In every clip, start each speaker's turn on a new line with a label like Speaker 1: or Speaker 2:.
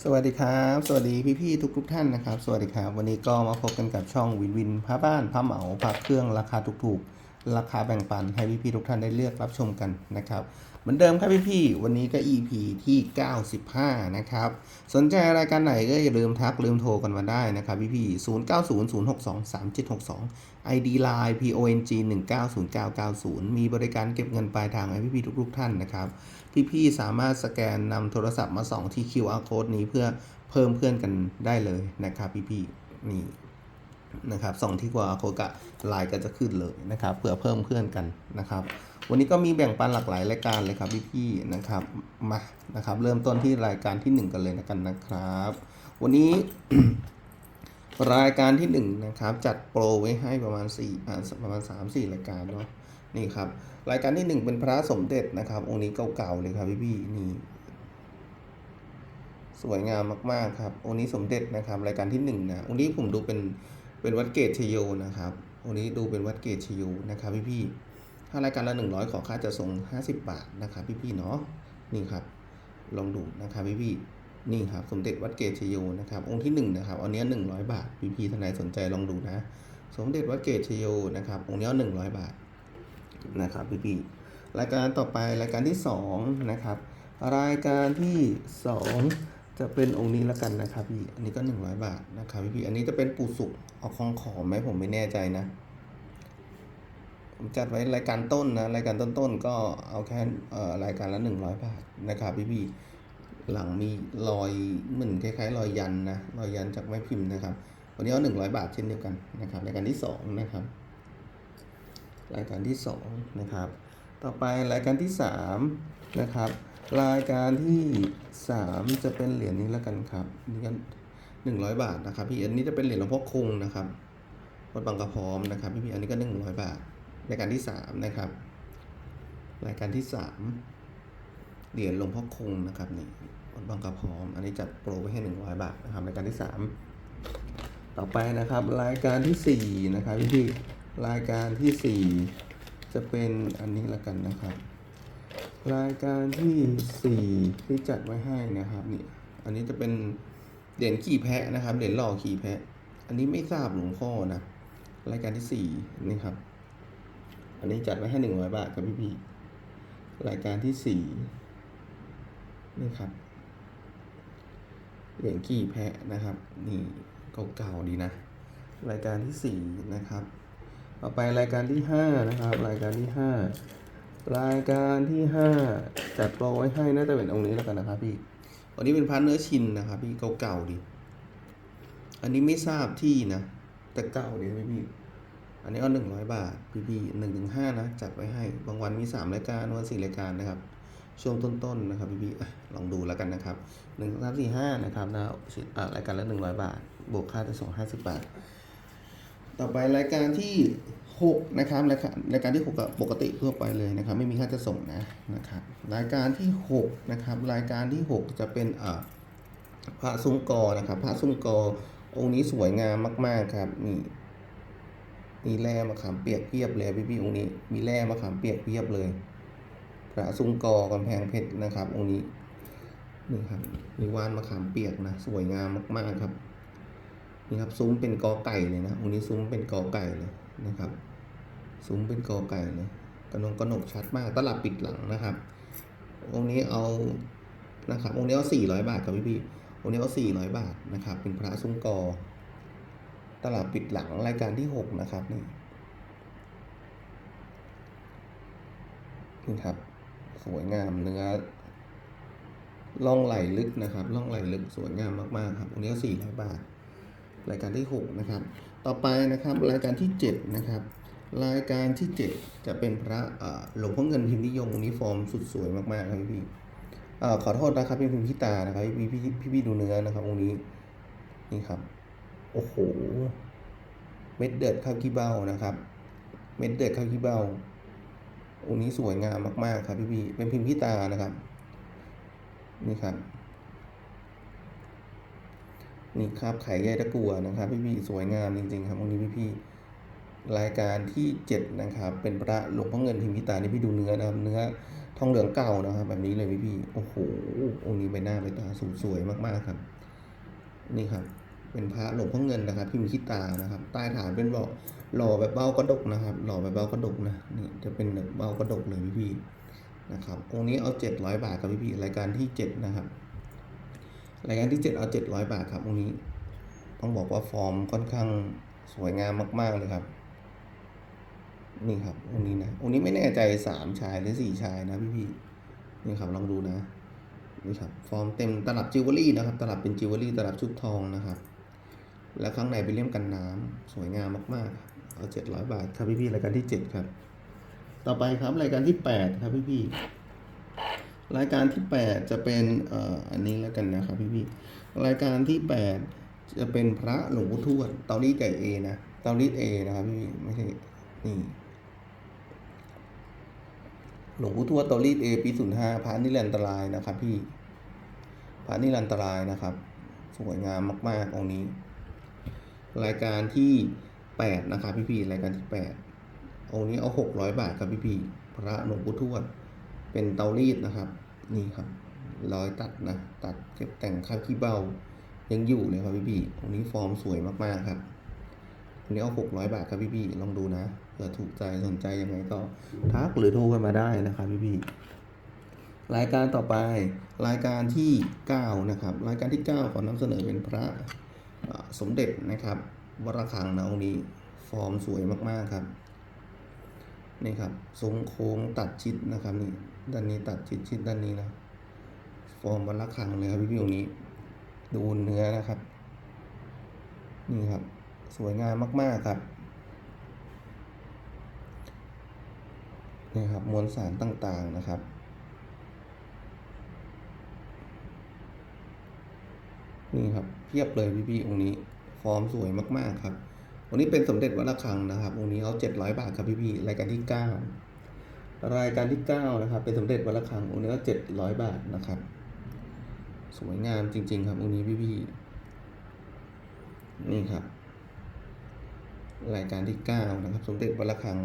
Speaker 1: สวัสดีครับ สวัสดีพี่ๆทุกทุกท่านนะครับ สวัสดีครับ วันนี้ก็มาพบกันกับช่องวินวินพระบ้านพระเหมาพระเครื่องราคาถูกๆ ราคาแบ่งปันให้พี่ๆทุกท่านได้เลือกรับชมกันนะครับ เหมือนเดิมครับพี่ๆวันนี้ก็ EP ที่ 95 นะครับ สนใจรายการไหนก็อย่าลืมทักลืมโทรกันมาได้นะครับพี่ๆ0900623762 ID Line PONG 190990 มีบริการเก็บเงินปลายทางให้พี่ๆทุกๆ ท่านนะครับ พี่ๆสามารถสแกนนำโทรศัพท์มาส่องที่ QR code นี้เพื่อเพิ่มเพื่อนกันได้เลยนะครับพี่ๆนี่นะครับส่องที่ QR code กับไลน์ก็จะขึ้นเลยนะครับเพื่อเพิ่มเพื่อนกันนะครับ วันนี้ก็มีแบ่งปันหลากหลายรายการเลยครับพี่ๆนะครับมานะครับ เริ่มต้นที่รายการที่ 1 กันเลยนะกันนะครับ วันนี้รายการที่ 1 นะครับ จัดโปรไว้ให้ประมาณ4อ่ประมาณ 3-4 รายการเนาะนี่ครับ รายการที่ 1 เป็นพระสมเด็จนะครับ องค์นี้เก่าๆเลยครับพี่ๆนี่สวยงามมากๆครับ องค์นี้สมเด็จนะครับ รายการที่1นะองค์นี้ผมดูเป็นเป็นวัดเกตชโยนะครับองค์นี้ดูเป็นวัดเกตชโยนะครับพี่ๆ ถ้ารายการละ 100 ขอค่าจะส่ง 50 บาทนะครับพี่ๆเนาะนี่ครับ ลองดูนะครับพี่ๆนี่ครับสมเด็จวัดเกตชโยนะครับ องค์ที่1นะครับอันนี้100 บาทพี่ๆท่านใดสนใจลองดูนะ สมเด็จวัดเกตชโยนะครับ องค์นี้100 บาทนะครับพี่พี่ๆรายการต่อไปรายการที่สองนะครับรายการที่สองจะเป็นองค์นี้ล้วกันนะครับพี่อันนี้ก็หนึ่งร้อยบาทนะครับพี่พี่ๆอันนี้จะเป็นปูสุกเอาคองขอไหมผมไม่แน่ใจนะ จัดไว้รายการต้นนะรายการต้นๆก็เอาแค่รายการละหนึ่งร้อยบาทนะครับพี่พี่ๆหลังมีรอยเหมือนคล้ายๆ รอยยันนะรอยยันจากไม้พิมพ์นะครับ วันนี้เอาหนึ่งร้อยบาทเช่นเดียวกันนะครับรายการที่สองนะครับ รายการที่สองนะครับ ต่อไปรายการที่สามนะครับ รายการที่สามจะเป็นเหรียญนี้แล้วกันครับนี่ก็หนึ่งร้อยบาทนะครับพี่อันนี้จะเป็นเหรียญหลวงพ่อคงนะครับวัดบางกระพร้อมนะครับพี่พี่อันนี้ก็หนึ่งร้อยบาท รายการที่สามนะครับ รายการที่สามเหรียญหลวงพ่อคงนะครับนี่วัดบางกระพร้อม อันนี้จัดโปรไว้ให้หนึ่งร้อยบาทนะครับรายการที่สามต่อไปนะครับ รายการที่สี่นะครับพี่รายการที่สี่จะเป็นอันนี้ละกันนะครับ รายการที่สี่ที่จัดไว้ให้นะครับนี่อันนี้จะเป็นเหรียญขี่แพะนะครับเหรียญหล่อขี่แพะ อันนี้ไม่ทราบหลวงพ่อนะรายการที่สี่นี่ครับ อันนี้จัดไว้ให้หนึ่งร้อยบาทครับพี่พี่รายการที่สี่นี่ครับเหรียญขี่แพะนะครับ นี่เก่าๆดีนะ รายการที่สี่นะครับต่อไปรายการที่ห้านะครับ รายการที่ห้ารายการที่ห้าจัดโปรไว้ให้น่าจะเป็นองค์นี้แล้วกันนะครับพี่วันนี้เป็นพันเนื้อชินนะครับพี่เก่าๆดี อันนี้ไม่ทราบที่นะ แต่เก่าดีพี่พี่ อันนี้เอาหนึ่งร้อยบาทพี่พี่หนึ่งถึงห้านะ จัดไว้ให้ บางวันมีสามรายการวันสี่รายการนะครับ ช่วงต้นๆนะครับพี่พี่ลองดูแล้วกันนะครับหนึ่งสามสี่ห้านะครับนะอ่ารายการละหนึ่งร้อยบาท บวกค่าจะส่งห้าสิบบาท ต่อไปรายการที่หกนะครับรายการรายการที่หกปกติทั่วไปเลยนะครับ ไม่มีค่าจะส่งนะนะครับรายการที่หกนะครับรายการที่หกจะเป็นอ่าพระซุ้มกอนะครับ พระซุ้มกอองค์นี้สวยงามมาก ๆ ครับนี่ มีแร่มะขามเปียกเพียบเลยพี่ๆองค์นี้ มีแร่มะขามเปียกเพียบเลยพระซุ้มกอกำแพงเพชรนะครับ องค์นี้นี่ครับมีว่านมะขามเปียกนะสวยงามมากๆครับนี่ครับซุ้มเป็นกอไก่เลยนะองค์นี้ซุ้มเป็นกอไก่เลยนะครับ ซุ้มเป็นกอไก่เลยกระนงกระหนกชัดมากตลับปิดหลังนะครับ องค์นี้เอานะครับองค์นี้เอาสี่ร้อยบาทครับพี่พี่ๆองค์นี้เอาสี่ร้อยบาทนะครับ เป็นพระซุ้มกอ ตลับปิดหลังรายการที่หกนะครับนี่นี่ครับ สวยงามเนื้อล่องไหลลึกนะครับล่องไหลลึกสวยงามมากๆครับองค์นี้ก็สี่ร้อยบาท รายการที่ 6 นะครับ ต่อไปนะครับรายการที่ 7 นะครับ รายการที่ 7 จะเป็นพระหลวงพ่อเงินพิมพ์นิยมองนี้ฟอร์มสุดสวยมากๆครับพี่ขอโทษนะครับเป็นพิมพ์พิตานะครับพี่พี่พี่พี่ดูเนื้อนะครับองค์นี้นี่ครับ โอ้โห เม็ดเดือดข้าวขี้เบ้านะครับ เม็ดเดือดข้าวขี้เบ้าองค์นี้สวยงามมาก ๆ ครับพี่พี่เป็นพิมพ์พิตานะครับ นี่ครับ นี่ครับไข่ใยตะกัวนะครับ พี่ๆสวยงามจริง ๆ ครับวันนี้พี่ๆรายการที่ 7 นะครับ เป็นพระหลวงพ่อเงินพิมพิตานี่พี่ดูเนื้อนะครับ เนื้อทองเหลืองเก่านะครับ แบบนี้เลยพี่พี่โอ้โหองค์นี้ใบหน้าใบตาสูสวยมากๆครับ นี่ครับ เป็นพระหลวงพ่อเงินนะครับพิมพ์ขี้ตานะครับ ใต้ฐานเป็นบอกหล่อแบบเบ้ากระดกนะครับ หล่อแบบเบ้ากระดกนะนี่จะเป็นแบบเบ้ากระดกเลยพี่พี่นะครับองค์นี้เอาเจ็ดร้อยบาทครับพี่พี่รายการที่เจ็ดนะครับ รายการที่เจ็ดเอาเจ็ดร้อยบาทครับองค์นี้ ต้องบอกว่าฟอร์มค่อนข้างสวยงามมากๆเลยครับนี่ครับองค์นี้นะองค์นี้ไม่แน่ใจสามชายหรือสี่ชายนะพี่พี่ๆนี่ครับลองดูนะนี่ครับฟอร์มเต็มตลับจิวเวลรี่นะครับ ตลับเป็นจิวเวลรี่ตลับชุบทองนะครับ และข้างในเป็นเลี่ยมกันน้ำสวยงามมากๆ เอาเจ็ดร้อยบาทครับพี่พี่ๆรายการที่เจ็ดครับ ต่อไปครับรายการที่แปดครับพี่พี่ๆรายการที่แปดจะเป็นเอ่ออันนี้แล้วกันนะครับพี่พี่ๆรายการที่แปดจะเป็นพระหลวงปู่ทวดเตารีดไก่เอนะเตารีดเอนะครับพี่ๆไม่ใช่นี่หลวงปู่ทวดเตารีดเอปีศูนย์ห้าพระนิรันตรายนะครับพี่พระนิรันตรายนะครับ สวยงามมากๆองค์นี้ รายการที่แปดนะครับ พี่ๆรายการที่แปดองค์นี้เอาหกร้อยบาทครับพี่ๆพระหลวงปู่ทวด เป็นเตารีดนะครับ นี่ครับรอยตัดนะ ตัดเก็บแต่งข้าวขี้เบายังอยู่เลยครับพี่ๆองค์นี้ฟอร์มสวยมากๆครับองค์นี้เอาหกร้อยบาทครับพี่ๆลองดูนะเผื่อถูกใจสนใจยังไงก็ทักหรือโทรกันมาได้นะครับพี่ๆรายการต่อไปรายการที่เก้านะครับ รายการที่เก้าขอนำเสนอเป็นพระ สมเด็จนะครับวรคังนะองค์นี้ฟอร์มสวยมากๆครับนี่ครับทรงโค้งตัดชิดนะครับนี่ด้านนี้ตัดชิดชิดด้านนี้นะฟอร์มวรคังเลยครับพี่พี่ๆองค์นี้ ดูเนื้อนะครับ นี่ครับสวยงามมากๆครับนี่ครับมวลสารต่างๆนะครับนี่ครับ พียบเลยพี่ๆองค์นี้ ฟอร์มสวยมากๆครับองค์นี้เป็นสมเด็จวัดระฆังนะครับองค์นี้เอาเจ็ดร้อยบาทครับพี่ๆรายการที่เก้ารายการที่เก้านะครับ เป็นสมเด็จวัดระฆังองค์นี้ก็เจ็ดร้อยบาทนะครับ สวยงามจริง ๆ ครับองค์นี้พี่พี่ๆนี่ครับ รายการที่เก้านะครับ สมเด็จวัดระฆัง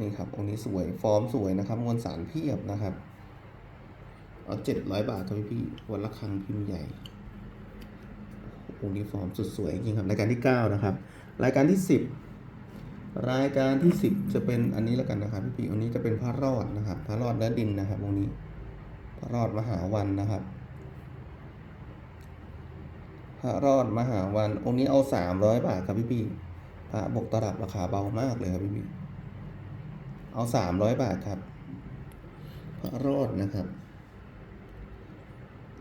Speaker 1: นี่ครับองค์นี้สวยฟอร์มสวยนะครับมวลสารเพียบนะครับ เอาเจ็ดร้อยบาทครับพี่พี่วันละครั้งพิมพ์ใหญ่องค์นี้ฟอร์มสุดสวยจริงครับรายการที่เก้านะครับ รายการที่สิบรายการที่สิบจะเป็นอันนี้แล้วกันนะครับพี่พี่อันนี้จะเป็นพระรอดนะครับ พระรอดเนื้อดินนะครับองนี้พระรอดมหาวันนะครับ พระรอดมหาวันองค์นี้เอาสามร้อยบาทครับพี่พี่พระบกตลับราคาเบามากเลยครับพี่พี่เอาสามร้อยบาทครับ พระรอดนะครับ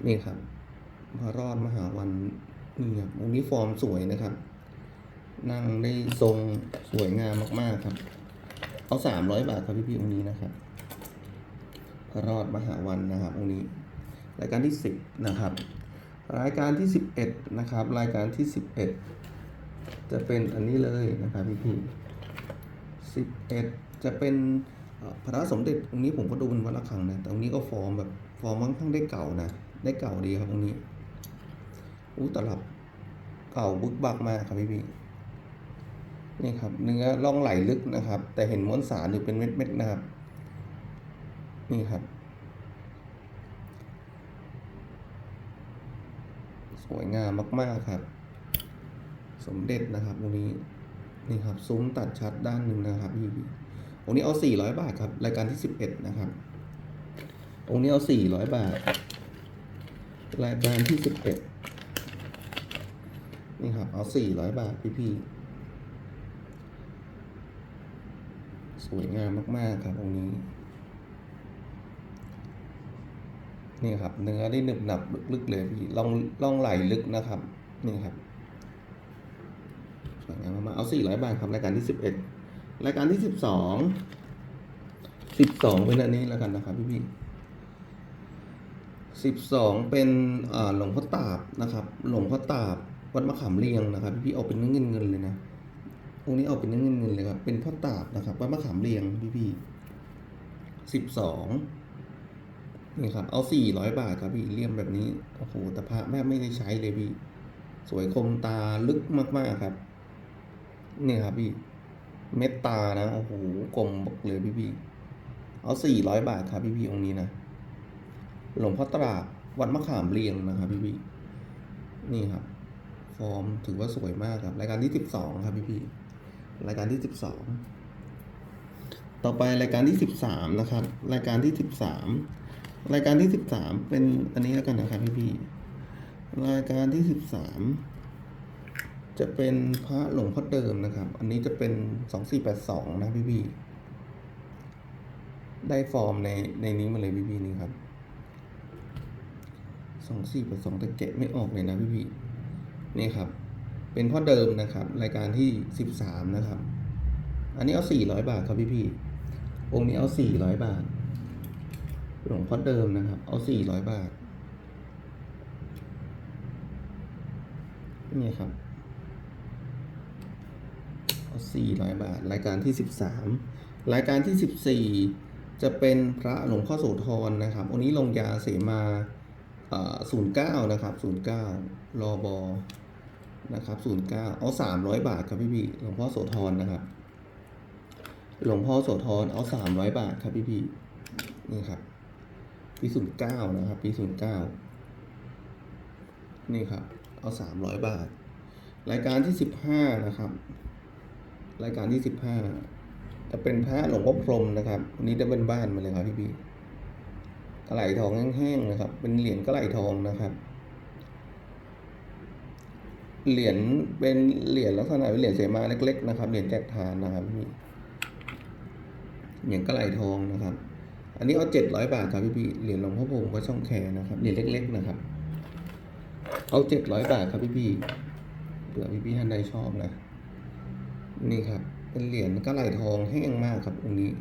Speaker 1: นี่ครับพระรอดมหาวันนี่ครับองค์นี้ฟอร์มสวยนะครับ นั่งได้ทรงสวยงามมาก ๆครับ เอาสามร้อยบาทครับพี่พี่ๆองค์นี้นะครับ พระรอดมหาวันนะครับองค์นี้ รายการที่สิบนะครับ รายการที่สิบเอ็ดนะครับ รายการที่สิบเอ็ดจะเป็นอันนี้เลยนะครับพี่พี่สิบเอ็ดจะเป็นพระสมเด็จองค์นี้ผมก็ดูเป็นวัดระฆังนะแต่องค์นี้ก็ฟอร์มแบบฟอร์มค่อนข้างได้เก่านะ ได้เก่าดีครับองนี้อู้ตลับเก่าบึกบักมากครับพี่พี่นี่ครับ เนื้อล่องไหลลึกนะครับ แต่เห็นม้วนสารอยู่เป็นเม็ดๆนะครับ นี่ครับ สวยงามมากๆครับ สมเด็จนะครับตรงนี้นี่ครับซุ้มตัดชัดด้านหนึ่งนะครับพี่พี่ตรงนี้เอาสี่ร้อยบาทครับ รายการที่สิบเอ็ดนะครับตรงนี้เอาสี่ร้อยบาท รายการที่สิบเอ็ดนี่ครับ เอาสี่ร้อยบาทพี่พี่สวยงามมาก ๆ ครับตรงนี้ นี่ครับ เนื้อได้หนึบหนับลึกๆเลยพี่ล่องล่องไหลลึกนะครับ นี่ครับสวยงามมากๆเอาสี่ร้อยบาทครับรายการที่สิบเอ็ดรายการที่สิบสองสิบสองเป็นอันนี้แล้วกันนะครับพี่พี่ สิบสองเป็นหลวงพ่อตาบนะครับ หลวงพ่อตาบวัดมะขามเรียงนะครับพี่พี่เอาเป็นเงินเงินเลยนะองค์นี้เอาเป็นเงินเงินเลยครับ เป็นพ่อตาบนะครับวัดมะขามเรียงพี่พี่สิบสองนี่ครับ เอาสี่ร้อยบาทครับพี่เลี่ยมแบบนี้โอ้โหแต่พระแม่ไม่ได้ใช้เลยพี่ สวยคมตาลึกมากๆครับนี่ครับพี่ เม็ดตานะโอ้โหกลมบักเลยพี่พี่เอาสี่ร้อยบาทครับพี่พี่องค์นี้นะ หลวงพ่อตราบวัดมะขามเรียงนะครับพี่พี่นี่ครับ ฟอร์มถือว่าสวยมากครับ รายการที่สิบสองครับพี่พี่รายการที่สิบสองต่อไปรายการที่สิบสามนะครับ รายการที่สิบสามรายการที่สิบสามเป็นอันนี้แล้วกันนะครับพี่พี่รายการที่สิบสามจะเป็นพระหลวงพ่อเดิมนะครับ อันนี้จะเป็นสองสี่แปดสองนะพี่พี่ได้ฟอร์มในในนี้มาเลยพี่พี่นี่ครับ สองสี่แปดสองแต่แกะไม่ออกเลยนะพี่พี่นี่ครับ เป็นพ่อเดิมนะครับ รายการที่สิบสามนะครับ อันนี้เอาสี่ร้อยบาทครับพี่พี่องค์นี้เอาสี่ร้อยบาทหลวงพ่อเดิมนะครับ เอาสี่ร้อยบาท นี่ครับ เอาสี่ร้อยบาท รายการที่สิบสามรายการที่สิบสี่จะเป็นพระหลวงพ่อโสธรนะครับ องค์นี้ลงยาเสมา ศูนย์เก้านะครับศูนย์เก้ารอบอนะครับศูนย์เก้าเอาสามร้อยบาทครับพี่พี่หลวงพ่อโสธรนะครับ หลวงพ่อโสธรเอาสามร้อยบาทครับพี่พี่นี่ครับปีศูนย์เก้านะครับปีศูนย์เก้านี่ครับ เอาสามร้อยบาท รายการที่สิบห้านะครับ รายการที่สิบห้าจะเป็นพระหลวงพ่อพรมนะครับอันนี้จะเป็นบ้านมาเลยครับพี่พี่ กระไหลทองแห้งๆนะครับ เป็นเหรียญกระไหลทองนะครับ เหรียญเป็นเหรียญลักษณะเป็นเหรียญเสมาเล็ก ๆ นะครับ เหรียญแจกทานนะครับพี่เหรียญกระไหลทองนะครับ อันนี้เอาเจ็ดร้อยบาทครับพี่พี่เหรียญหลวงพ่อพรหมวัดช่องแคนะครับ เหรียญเล็ก ๆ นะครับ เอาเจ็ดร้อยบาทครับพี่พี่เผื่อพี่พี่ท่านใดชอบนะ นี่ครับ เป็นเหรียญกระไหลทองแห้งมากครับองค์นี้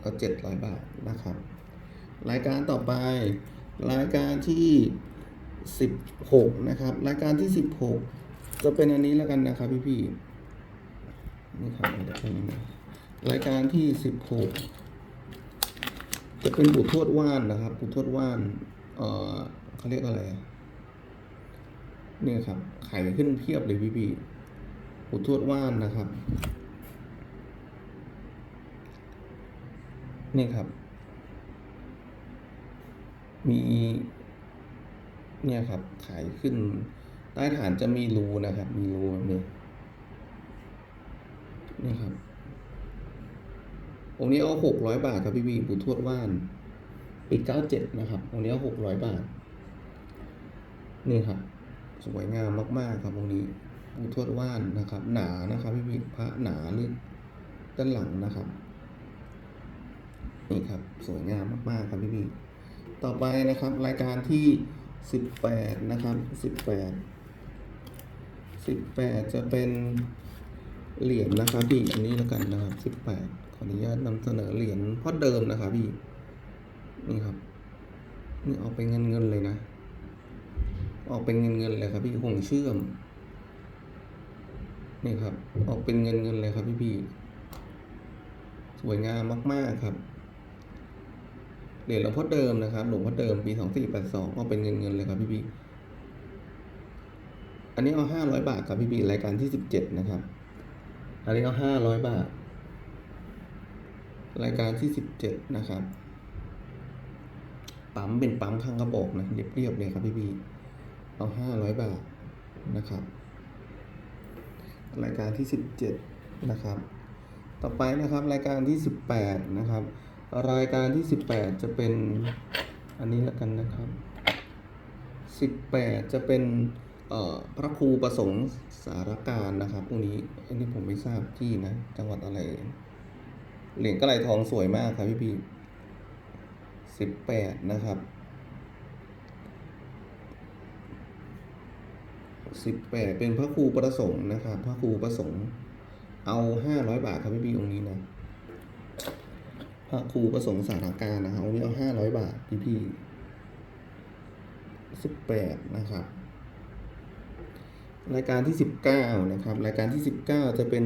Speaker 1: เอาเจ็ดร้อยบาทนะครับ รายการต่อไป รายการที่สิบหกนะครับ รายการที่สิบหกจะเป็นอันนี้แล้วกันนะครับพี่พี่นี่ครับรายการที่สิบหกจะเป็นบุตรทวดว่านนะครับบุตรทวดว่านเอ่อเขาเรียกอะไรเนี่ยครับไข่ขึ้นเพียบเลยพี่พี่บุตรทวดว่านนะครับนี่ครับ มีเนี่ยครับขายขึ้น ใต้ฐานจะมีรูนะครับ มีรูแบบนี้นี่ครับองค์นี้เอาหกร้อยบาทครับพี่วีปู่ทวดว่านปีเก้าเจ็ดนะครับองค์นี้เอาหกร้อยบาท นี่ครับ สวยงามมาก ๆ ครับองค์นี้ปู่ทวดว่านนะครับ หนานะครับพี่วีพระหนาลึกด้านหลังนะครับ นี่ครับ สวยงามมาก ๆ ครับพี่พี ต่อไปนะครับรายการที่สิบแปดนะครับสิบแปดสิบแปดจะเป็นเหรียญนะครับพี่อันนี้แล้วกันนะครับสิบแปดขออนุญาตนำเสนอเหรียญพ่อเดิมนะครับพี่นี่ครับนี่ออกเป็นเงินเงินเลยนะ ออกเป็นเงินเงินเลยครับพี่ห่วงเชื่อมนี่ครับ ออกเป็นเงินเงินเลยครับพี่พี่สวยงามมาก ๆ ครับ เหรียญหลวงพ่อเดิมนะครับ หลวงพ่อเดิมปีสองสี่แปดสองเอาเป็นเงินเงินเลยครับพี่พี่อันนี้เอาห้าร้อยบาทครับพี่พี่รายการที่สิบเจ็ดนะครับ อันนี้เอาห้าร้อยบาท รายการที่สิบเจ็ดนะครับ ปั๊มเป็นปั๊มข้างกระบอกนะเรียบๆเลยครับพี่พี่เอาห้าร้อยบาทนะครับ รายการที่สิบเจ็ดนะครับ ต่อไปนะครับรายการที่สิบแปดนะครับ รายการที่สิบแปดจะเป็นอันนี้แล้วกันนะครับสิบแปดจะเป็นพระครูประสงค์สารการนะครับพวกนี้อันนี้ผมไม่ทราบที่นะ จังหวัดอะไร เหรียญกระไหลทองสวยมากครับพี่พี่สิบแปดนะครับสิบแปดเป็นพระครูประสงค์นะครับ พระครูประสงค์เอาห้าร้อยบาทครับพี่พี่องค์นี้นะ พระครูประสงค์สารการนะครับวันนี้เอาห้าร้อยบาทพี่พี่สิบแปดนะครับ รายการที่สิบเก้านะครับ รายการที่สิบเก้าจะเป็น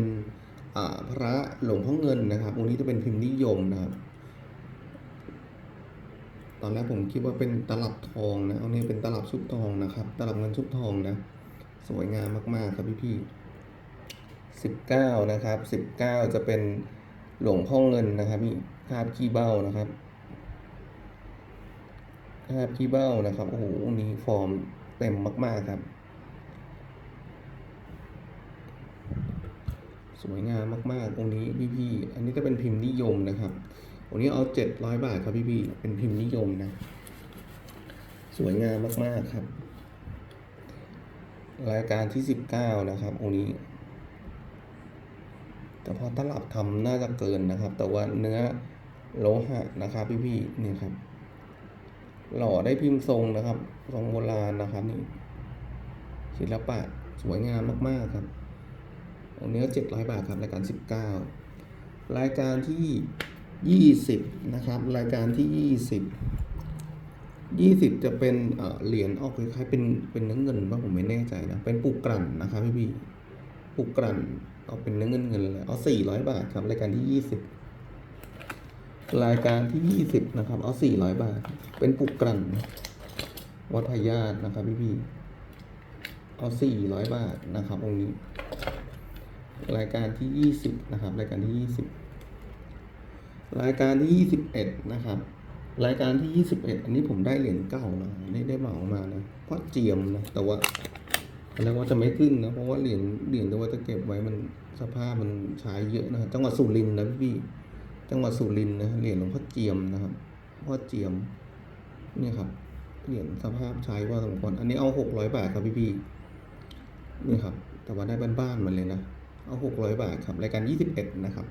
Speaker 1: พระหลวงพ่อเงินนะครับองค์นี้จะเป็นพิมพ์นิยมนะครับ ตอนแรกผมคิดว่าเป็นตลับทองนะเอานี้เป็นตลับชุบทองนะครับ ตลับเงินชุบทองนะ สวยงามมากๆครับพี่พี่สิบเก้านะครับสิบเก้าจะเป็นหลวงพ่อเงินนะครับพี่ คาบขี้เบ้านะครับคาบขี้เบ้านะครับโอ้โหนี้ฟอร์มเต็มมากๆครับ สวยงามมากๆองค์นี้พี่ๆอันนี้ก็เป็นพิมพ์นิยมนะครับองค์นี้เอาเจ็ดร้อยบาทครับพี่ๆเป็นพิมพ์นิยมนะ สวยงามมากๆครับ รายการที่สิบเก้านะครับองค์นี้แต่พอตลับทำน่าจะเกินนะครับ แต่ว่าเนื้อ โลหะนะครับพี่ๆนี่ครับ หล่อได้พิมพ์ทรงนะครับทรงโบราณนะครับนี่ศิลปะสวยงามมากๆครับอันนี้เจ็ดร้อยบาทครับรายการสิบเก้ารายการที่ยี่สิบนะครับ รายการที่ยี่สิบยี่สิบจะเป็นเหรียญออกคล้ายๆเป็นเป็นเนื้อเงินว่าผมไม่แน่ใจนะเป็นปุกกลั่นนะครับพี่พี่ปุกกลั่นเอาเป็นเนื้อเงินเงินเลยเอาสี่ร้อยบาทครับรายการที่ยี่สิบ รายการที่ยี่สิบนะครับ เอาสี่ร้อยบาท เป็นปุกกลั่นวัดพญาตนะครับพี่พี่เอาสี่ร้อยบาทนะครับองค์นี้ รายการที่ยี่สิบนะครับ รายการที่ยี่สิบรายการที่ยี่สิบเอ็ดนะครับ รายการที่ยี่สิบเอ็ดอันนี้ผมได้เหรียญเก่านะได้ได้เหมามานะเพราะเจียมนะ แต่ว่าแล้วว่าจะไม่ขึ้นนะ เพราะว่าเหรียญเหรียญที่ว่าจะเก็บไว้มันสภาพมันใช้เยอะนะ จังหวัดสุรินทร์นะพี่ จังหวัดสุรินทร์นะเหรียญหลวงพ่อเจียมนะครับพ่อเจียมเนี่ยครับเหรียญสภาพใช้ว่าสมควรอันนี้เอาหกร้อยบาทครับพี่ๆนี่ครับ แต่ว่าได้บ้านๆมันเลยนะเอาหกร้อยบาทครับรายการยี่สิบเอ็ดนะครับ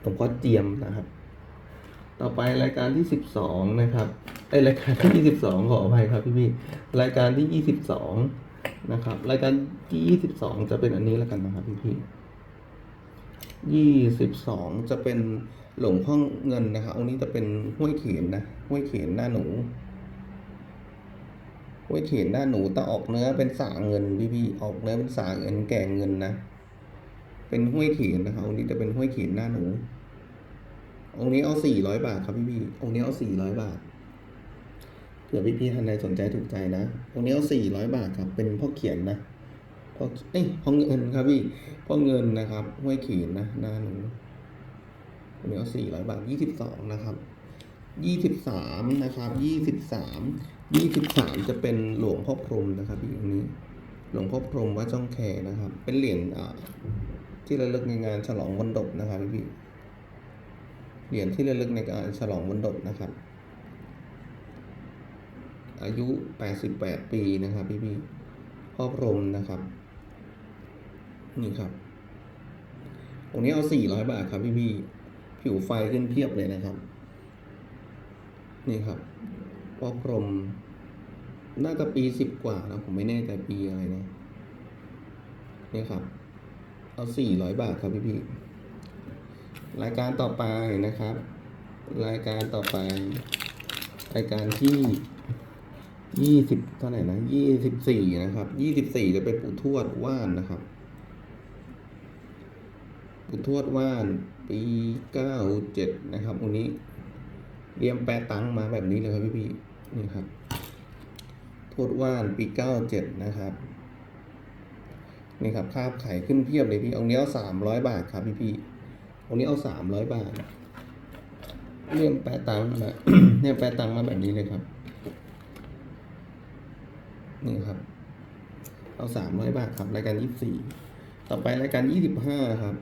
Speaker 1: หลวงพ่อเจียมนะครับ ต่อไปรายการที่สิบสองนะครับไอรายการที่ยี่สิบสองขออภัยครับพี่พี่รายการที่ยี่สิบสองนะครับ รายการที่ยี่สิบสองจะเป็นอันนี้แล้วกันนะครับพี่พี่ ยี่สิบสองจะเป็นหลวงพ่อเงินนะครับองค์นี้จะเป็นห้วยเขียนนะห้วยเขียนหน้าหนูห้วยเขียนหน้าหนูแต่ออกเนื้อเป็นสาเงินพี่พี่ออกเนื้อเป็นสาเงินแก่เงินนะ เป็นห้วยเขียนนะครับองค์นี้จะเป็นห้วยเขียนหน้าหนูองค์นี้เอาสี่ร้อยบาทครับพี่พี่องค์นี้เอาสี่ร้อยบาทเผื่อพี่พี่ท่านใดสนใจถูกใจนะองค์นี้เอาสี่ร้อยบาทครับเป็นพ่อเขียนนะ พ่อเอ้ยพ่อเงินครับพี่พ่อเงินนะครับห้วยเขนนะหน้าหนูองค์นี้เอาสี่ร้อยบาทยี่สิบสองนะครับยี่สิบสามนะครับยี่สิบสามยี่สิบสามจะเป็นหลวงพ่อพรหมนะครับพี่องนี้ หลวงพ่อพรหมวัดจ้องแคนะครับ เป็นเหรียญอ่าที่ระลึกในงานฉลองวันดบนะครับพี่เหรียญที่ระลึกในการฉลองวันดบนะครับ อายุ 88 ปีนะครับพี่พี่พ่อพรหมนะครับ นี่ครับ ตรงนี้เอา400บาทครับพี่พี่ผิวไฟขึ้นเพียบเลยนะครับ นี่ครับพอพรมน่าจะปีสิบกว่านะผมไม่แน่ใจปีอะไรนะ นี่ครับ เอาสี่ร้อยบาทครับพี่พี่รายการต่อไปนะครับ รายการต่อไป รายการที่ยี่สิบเท่าไหร่นะยี่สิบสี่นะครับยี่สิบสี่จะเป็นปู่ทวดว่านนะครับ ปู่ทวดว่านปีเก้าเจ็ดนะครับวันนี้เรียมแปรตังมาแบบนี้เลยครับพี่พี่นี่ครับทวดว่านปีเก้าเจ็ดนะครับนี่ครับคาบไข่ขึ้นเพียบเลยพี่เอาเนี้ยเอาสามร้อยบาทครับพี่พี่เอานี้เอาสามร้อยบาท เรียมแปรตังมาเนี่ยแปรตังมาแบบนี้เลยครับนี่ครับ เอาสามร้อยบาทครับรายการยี่สี่ต่อไปรายการยี่สิบห้าครับ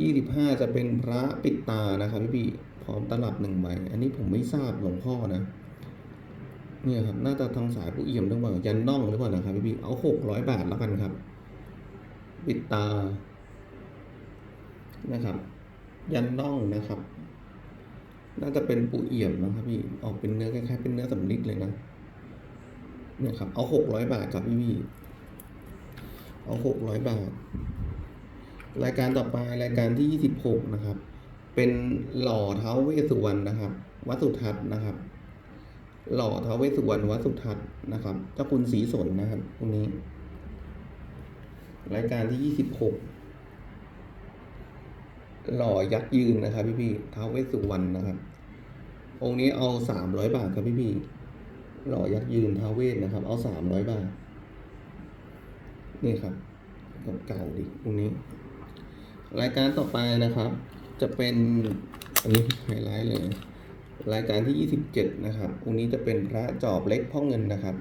Speaker 1: ยี่สิบห้าจะเป็นพระปิดตานะครับพี่พี่พร้อมตลับหนึ่งใบ อันนี้ผมไม่ทราบหลวงพ่อนะ เนี่ยครับน่าจะทางสายผู้เอี่ยมหรือเปล่ายันน่องหรือเปล่านะครับพี่พี่เอาหกร้อยบาทแล้วกันครับ ปิดตา นะครับ ยันน่องนะครับ น่าจะเป็นปูเอี่ยมนะครับพี่ ออกเป็นเนื้อคล้ายๆเป็นเนื้อสำลิดเลยนะ เนี่ยครับ เอาหกร้อยบาทครับพี่พี่เอาหกร้อยบาท รายการต่อไปรายการที่ยี่สิบหกนะครับ เป็นหล่อเท้าเวสุวรรณนะครับ วัดสุทัศน์นะครับ หล่อเท้าเวสุวรรณวัดสุทัศน์นะครับเจ้าคุณศรีสนนะครับตรงนี้ รายการที่ยี่สิบหกหล่อยักษ์ยืนนะครับ พี่พี่ๆท้าเวสุวรรณนะครับ องค์นี้เอาสามร้อยบาทครับพี่พี่หล่อยักษ์ยืนท้าวเวสนะครับ เอาสามร้อยบาท นี่ครับเก่าดิองค์นี้ รายการต่อไปนะครับ จะเป็นอันนี้ไฮไลท์เลย รายการที่ 27 นะครับองค์นี้จะเป็นพระจอบเล็กพ่อเงินนะครับ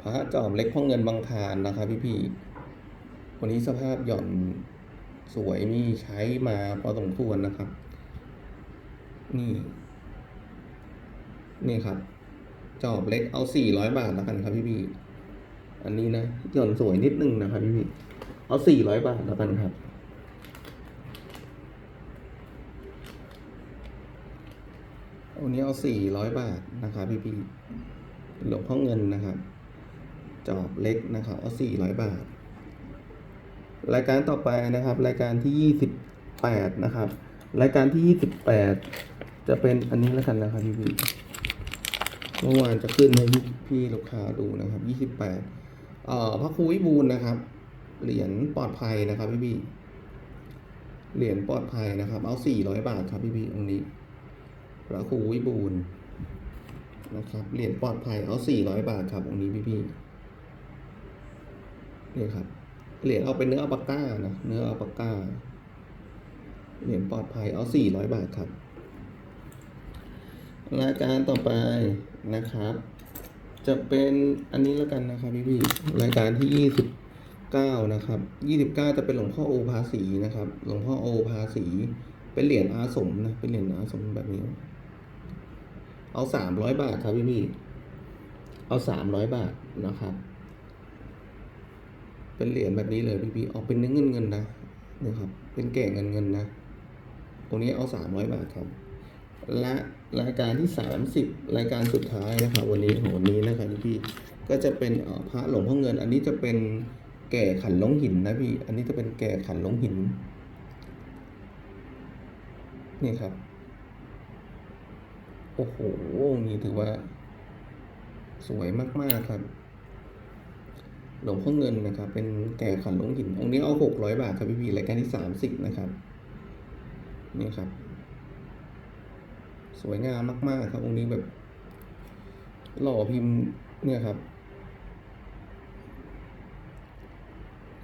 Speaker 1: พระจอบเล็กพ่อเงินบางคารนะครับพี่พี่วันนี้สภาพหย่อนสวยมีใช้มาพอสมควรนะครับ นี่ นี่ครับ จอบเล็กเอา 400 บาทแล้วกันครับพี่พี่อันนี้นะหย่อนสวยนิดนึงนะครับพี่พี่ เอา400บาทแล้วกันครับ วันนี้เอา400บาทนะครับพี่พี่ๆหลวงพ่อเงินนะครับ จอบเล็กนะครับ เอา400บาท รายการต่อไปนะครับ รายการที่28นะครับ รายการที่28จะเป็นอันนี้แล้วกันนะครับพี่พี่ๆเมื่อวานจะขึ้นให้พี่พี่ลูกค้าดูนะครับ28เอ่อพระครูวิบูลย์นะครับ เหรียญปลอดภัยนะครับพี่พี่เหรียญปลอดภัยนะครับ เอา400บาทครับพี่พี่ๆองค์นี้พระครูวิบูล์นะครับเหรียญปลอดภัยเอา400บาทครับองค์นี้พี่พี่นี่ครับเหรียญเอาเป็นเนื้ออัลปาก้านะเนื้ออัลปาก้าเหรียญปลอดภัยเอา400บาทครับรายการต่อไปนะครับ จะเป็นอันนี้แล้วกันนะครับพี่พี่รายการที่ 29 นะครับ 29 จะเป็นหลวงพ่อโอภาสีนะครับ หลวงพ่อโอภาสี เป็นเหรียญอาสมนะ เป็นเหรียญอาสมแบบนี้ เอา 300 บาทครับพี่พี่ เอา 300 บาทนะครับ เป็นเหรียญแบบนี้เลยพี่พี่ ออกเป็นเนื้อเงินเงินนะนะครับ เป็นแก่เงินเงินนะ ตรงนี้เอา 300 บาทครับ และรายการที่ 30 รายการสุดท้ายนะครับ วันนี้ของวันนี้นะครับพี่พี่ ก็จะเป็นพระหลวงพ่อเงิน อันนี้จะเป็น แก่ขันลงหินนะพี่ อันนี้จะเป็นแก่ขันลงหิน นี่ครับ โอ้โหนี่ถือว่า สวยมาก ๆ ครับ หลวงพ่อเงินนะครับ เป็นแก่ขันลงหิน องค์นี้เอา600บาทครับพี่พี่รายการที่30นะครับ นี่ครับ สวยงามมาก ๆ ครับ องค์นี้แบบ หล่อพิมพ์เนี่ยครับ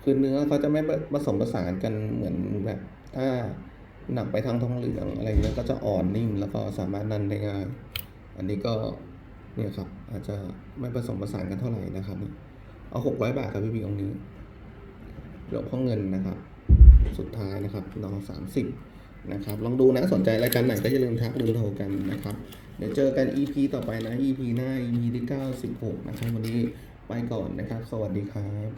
Speaker 1: คือเนื้อเขาจะไม่ผสมผสานกันเหมือนแบบถ้าหนักไปทางทองเหลืองอะไรเงี้ยก็จะอ่อนนิ่มแล้วก็สามารถนั่นได้ง่ายอันนี้ก็เนี่ยครับ อาจจะไม่ผสมผสานกันเท่าไหร่นะครับเอาหกร้อยบาทครับพี่พี่องนี้หลวงพ่อเงินนะครับ สุดท้ายนะครับนอสามสิบนะครับ ลองดูนะสนใจรายการไหนก็อย่าลืมทักลืมโทรกันนะครับ เดี๋ยวเจอกัน EP ต่อไปนะ EP หน้า EP ที่96นะครับวันนี้ไปก่อนนะครับ สวัสดีครับ